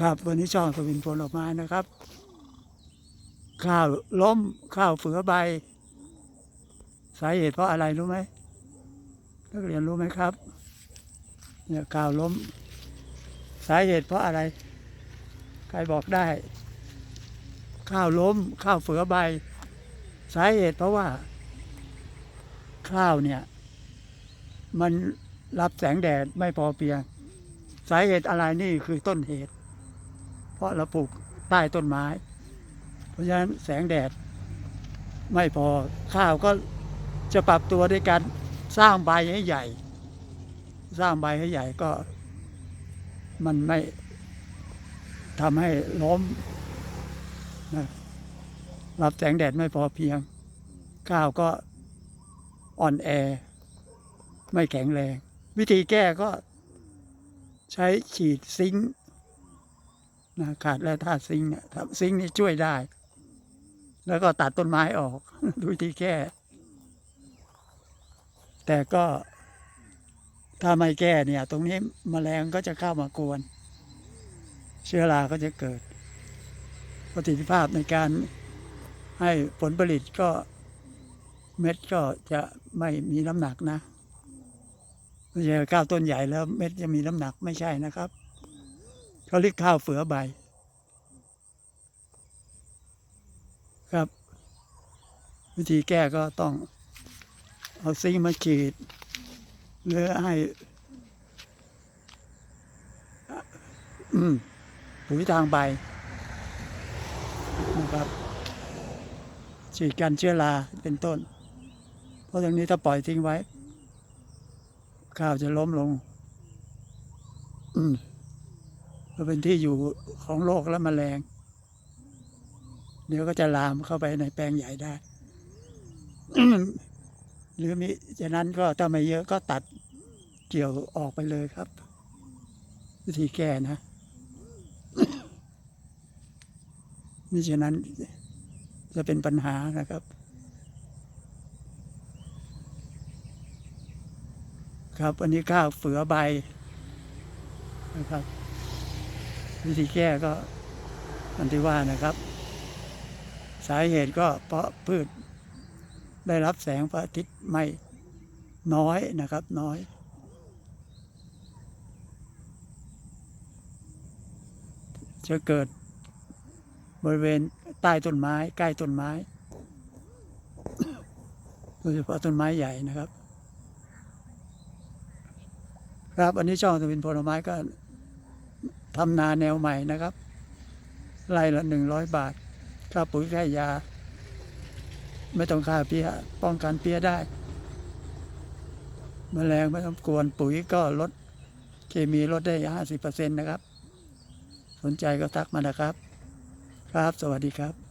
ครับ วันนี้ช่องสวินผลออกม้นะครับ ข้าวล้มข้าวเฟือใบ สาเหตุเพราะอะไรรู้ไหมนักเรียนรู้ไหมครับ เนี่ยข้าวล้ม สาเหตุเพราะอะไร ใครบอกได้ ข้าวล้ม ข้าวเฟือใบ สาเหตุเพราะว่า ข้าวเนี่ย มันรับแสงแดดไม่พอเพียง สาเหตุอะไรนี่คือต้นเหตุ เพราะเราปลูกใต้ต้นไม้ เพราะฉะนั้นแสงแดดไม่พอข้าวก็จะปรับตัวด้วยการสร้างใบให้ใหญ่ สร้างใบให้ใหญ่ก็ มันไม่ทำให้ล้มนะรับแสงแดดไม่พอเพียง ข้าวก็อ่อนแอ ไม่แข็งแรง วิธีแก้ก็ใช้ฉีดซิงค์ นะขาดแร่ธาตุซิงค์เนี่ยซิงค์นี่ช่วยได้ แล้วก็ตัดต้นไม้ออกวิธีแก้ แต่ก็ถ้าไม่แก้เนี่ย ตรงนี้มแมลงก็จะเข้ามากวน เชื้อราก็จะเกิด ประสิทธิภาพในการให้ผลผลิตก็เม็ดก็จะไม่มีน้ำหนักนะไม่ใช่ข้าวต้นใหญ่แล้วเม็ดจะมีน้ำหนักไม่ใช่นะครับ เขาเรียกข้าวเฟือใบ ครับ วิธีแก้ก็ต้อง เอาซิงมาฉีดหรือให้ปุ๋ยทางใบนะครับฉีดกันเชื้อราเป็นต้น เพราะตรงนี้ถ้าปล่อยทิ้งไว้ ข้าวจะล้มลง อืม ก็เป็นที่อยู่ของโรคและแมลง เดี๋ยวก็จะลามเข้าไปในแปลงใหญ่ได้ หรือมิฉะนั้นก็ถ้าไม่เยอะก็ตัดเกี่ยวออกไปเลยครับ วิธีแก้นะมิฉะนั้นจะเป็นปัญหานะครับ ครับอันนี้ข้าวเฟือใบนะครับ วิธีแก้ก็อันที่ว่านะครับ สาเหตุก็เพราะพืชได้รับแสงพระอาทิตย์ไม่น้อยนะครับน้อยจะเกิดบริเวณใต้ต้นไม้ใกล้ต้นไม้โดยเฉพาะต้นไม้ใหญ่นะครับ ครับอันนี้ช่องสวินผลไม้ก็ ทำนาแนวใหม่นะครับไร่ละหนึ่งร้อยบาท ค่าปุ๋ยค่ายา ไม่ต้องค่าเพี้ยป้องกันเพี้ยได้มแมลงไม่ต้องกวนปุ๋ยก็ลดเคมีลดได้ห้าสิบเปอร์เซ็นต์นะครับ สนใจก็ทักมานะครับ ครับ สวัสดีครับ